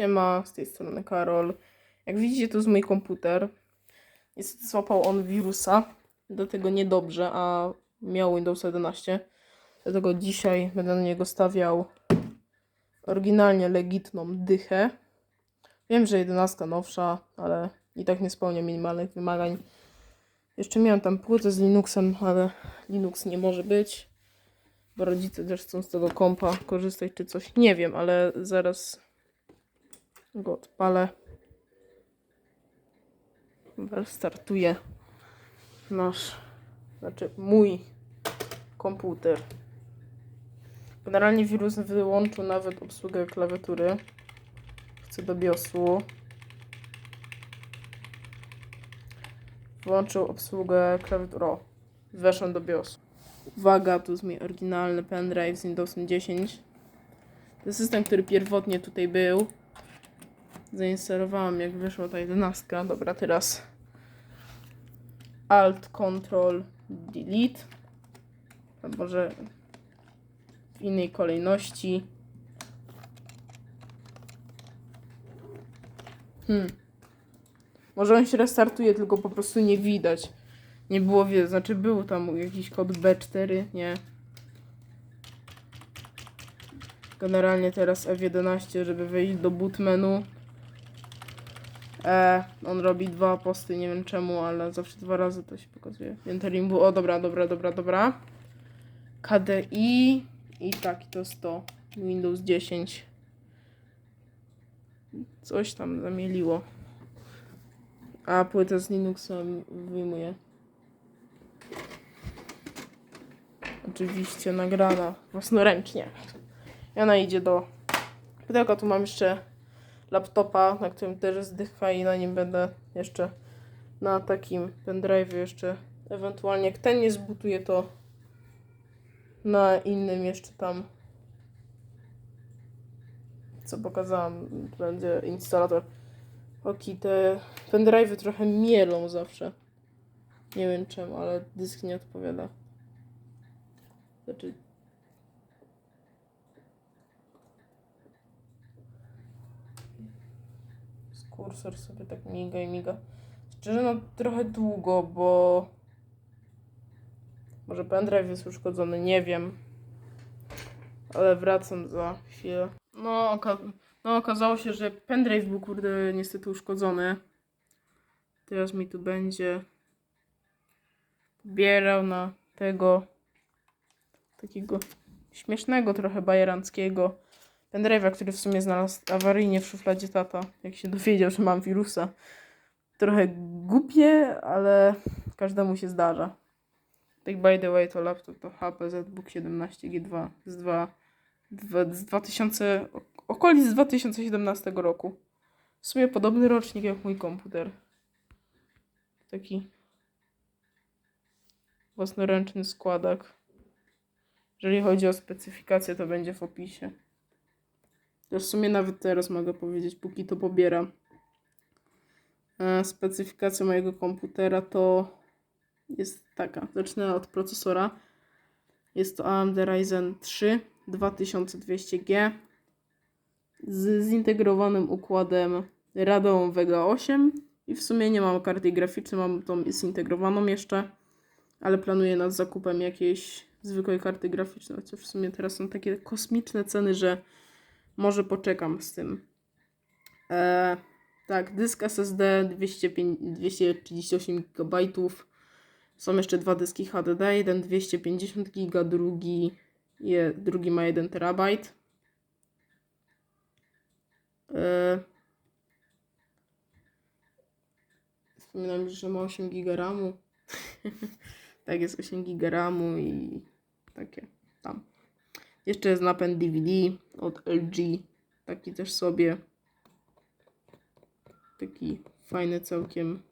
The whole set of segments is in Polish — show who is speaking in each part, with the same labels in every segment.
Speaker 1: Siema, z tej strony Karol. Jak widzicie, to jest mój komputer. Niestety złapał on wirusa, dlatego niedobrze, a miał Windows 11. Dlatego dzisiaj będę na niego stawiał oryginalnie legitną dychę. Wiem, że 11 nowsza, ale i tak nie spełnia minimalnych wymagań. Jeszcze miałem tam płytę z Linuxem, ale Linux nie może być, bo rodzice też chcą z tego kompa korzystać czy coś. Nie wiem, ale zaraz go odpalę. Startuje nasz, znaczy mój komputer. Generalnie wirus wyłączył nawet obsługę klawiatury. Chcę do BIOSu. Włączył obsługę klawiatury. O, weszłem do BIOSu. Uwaga, tu jest mój oryginalny pendrive z Windowsem 10. To jest system, który pierwotnie tutaj był. Zainstalowałam jak wyszła ta 11. Dobra, teraz Alt, Control, Delete. A może w innej kolejności. Hmm. Może on się restartuje, tylko po prostu nie widać. Nie było wie, znaczy był tam jakiś kod B4, nie. Generalnie teraz F11, żeby wejść do boot menu. E, on robi dwa posty, nie wiem czemu, ale zawsze dwa razy to się pokazuje. Entering był, o dobra, dobra, dobra, dobra. KDI i tak, to jest to. Windows 10. Coś tam zamieliło. A płytę z Linuxem wyjmuję. Oczywiście nagrana własnoręcznie. I ona idzie do pudełka. Tu mam jeszcze laptopa, na którym też jest i na nim będę jeszcze na takim pendrive jeszcze ewentualnie. Jak ten nie zbutuje to na innym jeszcze tam co pokazałam będzie instalator. Oki, te pendrive'y trochę mielą zawsze. Nie wiem czemu, ale dysk nie odpowiada. Znaczy kursor sobie tak miga i miga. Szczerze, no trochę długo, bo może pendrive jest uszkodzony, nie wiem. Ale wracam za chwilę. No, oka no okazało się, że pendrive był kurde niestety uszkodzony. Teraz mi tu będzie pobierał na tego takiego śmiesznego trochę bajeranckiego pendrive'a, który w sumie znalazł awaryjnie w szufladzie tata, jak się dowiedział, że mam wirusa. Trochę głupie, ale każdemu się zdarza. Tak by the way, to laptop to HP ZBook 17G2 z, 2, z 2000, okolic 2017 roku. W sumie podobny rocznik jak mój komputer. Taki własnoręczny składak. Jeżeli chodzi o specyfikację, to będzie w opisie. W sumie nawet teraz mogę powiedzieć, póki to pobieram. E, Specyfikacja mojego komputera to jest taka. Zacznę od procesora. Jest to AMD Ryzen 3 2200G z zintegrowanym układem Radeon Vega 8 i w sumie nie mam karty graficznej, mam tą zintegrowaną jeszcze, ale planuję nad zakupem jakiejś zwykłej karty graficznej, chociaż w sumie teraz są takie kosmiczne ceny, że może poczekam z tym. E, tak, dysk SSD 205, 238 GB. Są jeszcze dwa dyski HDD, jeden 250 GB, drugi, je, drugi ma 1 TB. E, wspominam, że ma 8 GB tak, jest 8 GB i takie tam. Jeszcze jest napęd DVD od LG. Taki też sobie. Taki fajny całkiem.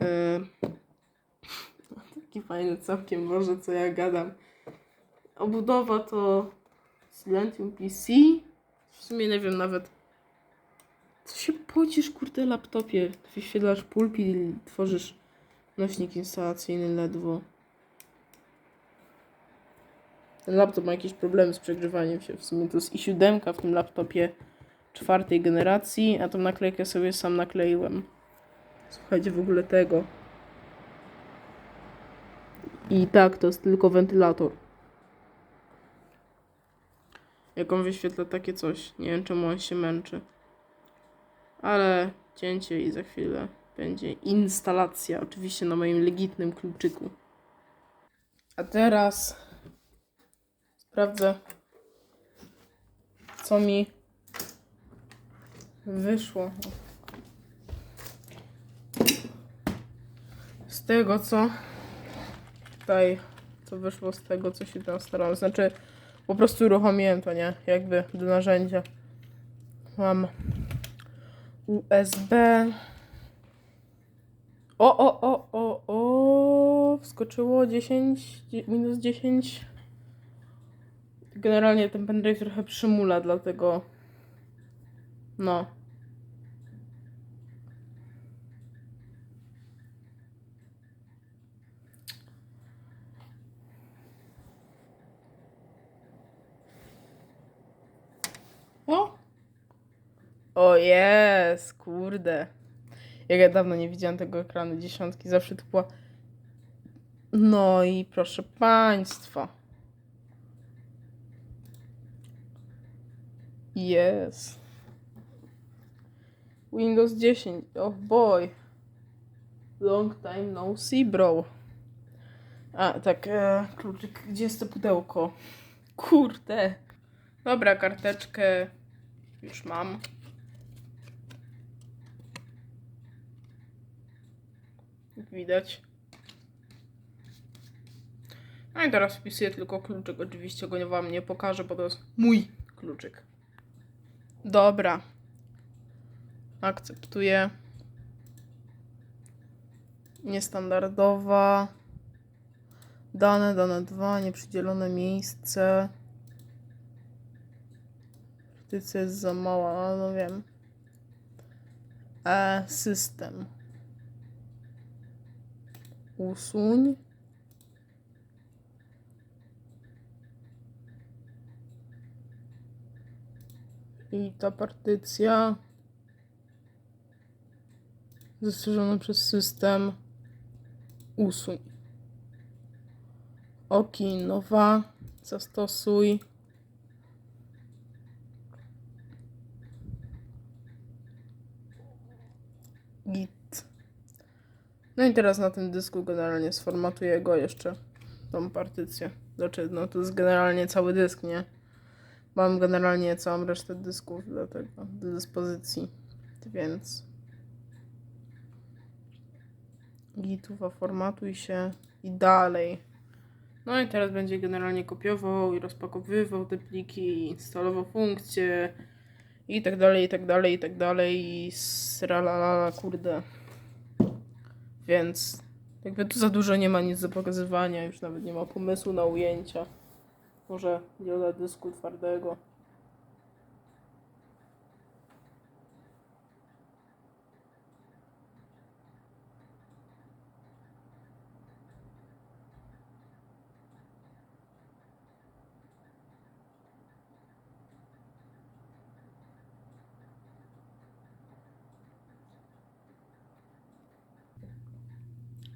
Speaker 1: E, taki fajny całkiem, może co ja gadam. Obudowa to Silentium PC. W sumie nie wiem nawet. Co się pocisz, kurde, laptopie? Wyświetlasz pulpit i tworzysz nośnik instalacyjny ledwo. Ten laptop ma jakieś problemy z przegrzewaniem się. W sumie to jest i siódemka w tym laptopie. czwartej generacji, a tą naklejkę sobie sam nakleiłem. Słuchajcie w ogóle tego. I tak, to jest tylko wentylator. Jak on wyświetla takie coś. Nie wiem czemu on się męczy. Ale cięcie i za chwilę będzie instalacja. Oczywiście na moim legitnym kluczyku. A teraz sprawdzę, co mi wyszło. Z tego, co tutaj, co wyszło z tego, co się tam starałem. Znaczy, po prostu uruchomiłem to, nie? Jakby do narzędzia. Mam USB. O, o, o, o, o, wskoczyło 10, dzie- minus 10. Generalnie ten pendrive trochę przymula, dlatego no. O! O jest, kurde. Jak ja dawno nie widziałam tego ekranu dziesiątki, zawsze to była... No i proszę państwa. Jest. Windows 10. Oh boy. Long time no see, bro. A, tak, e, kluczyk. Gdzie jest to pudełko? Kurde. Dobra, karteczkę już mam. Widać. No i teraz wpisuję tylko kluczyk. Oczywiście go wam nie pokażę, bo to jest mój kluczyk. Dobra. Akceptuję. Niestandardowa. Dane, dane 2, nieprzydzielone miejsce. Partycja jest za mała, no wiem. E, system. Usuń. I ta partycja zastrzeżona przez system usuń. Oki nowa zastosuj. Git. No i teraz na tym dysku generalnie sformatuję go jeszcze, tą partycję. Znaczy, no to jest generalnie cały dysk, nie? Mam generalnie całą resztę dysków do tego, do dyspozycji, więc gituwa formatuj się i dalej. No i teraz będzie generalnie kopiował i rozpakowywał te pliki, instalował funkcje i tak dalej, i tak dalej, i tak dalej i sralalala, kurde. Więc jakby tu za dużo nie ma nic do pokazywania, już nawet nie ma pomysłu na ujęcia. Może dioda dysku twardego.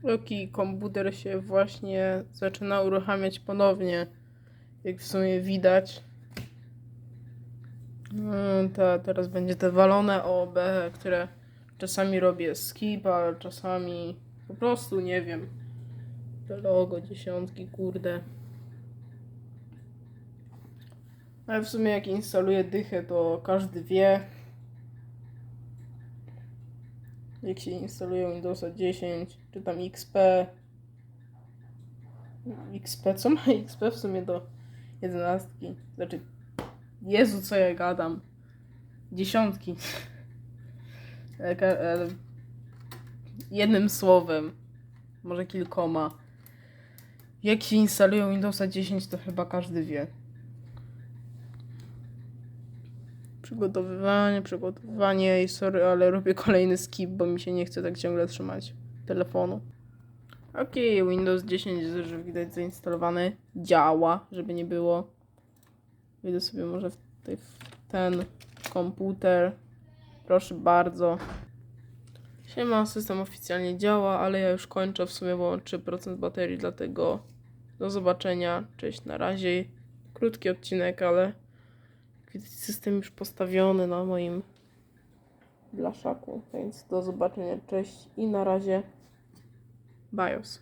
Speaker 1: Taki komputer się właśnie zaczyna uruchamiać ponownie. Jak w sumie widać. No, to teraz będzie te walone OB, które czasami robię skip, a czasami po prostu nie wiem. To logo, dziesiątki, kurde. Ale w sumie jak instaluję dychę, to każdy wie. Jak się instaluje Windowsa 10, czy tam XP. XP, co ma XP w sumie do jedenastki? Znaczy, Jezu, co ja gadam. Dziesiątki. E, Jednym słowem, może kilkoma. Jak się instaluje Windowsa 10, to chyba każdy wie. Przygotowywanie, przygotowywanie i sorry, ale robię kolejny skip, bo mi się nie chce tak ciągle trzymać telefonu. Okej, Windows 10 jest, że widać zainstalowany. Działa, żeby nie było. Wyjdę sobie może w, tej, w ten komputer. Proszę bardzo. Siema, system oficjalnie działa, ale ja już kończę w sumie, mam 3% baterii, dlatego do zobaczenia. Cześć, na razie. Krótki odcinek, ale widać system już postawiony na moim blaszaku, więc do zobaczenia. Cześć i na razie. BIOS.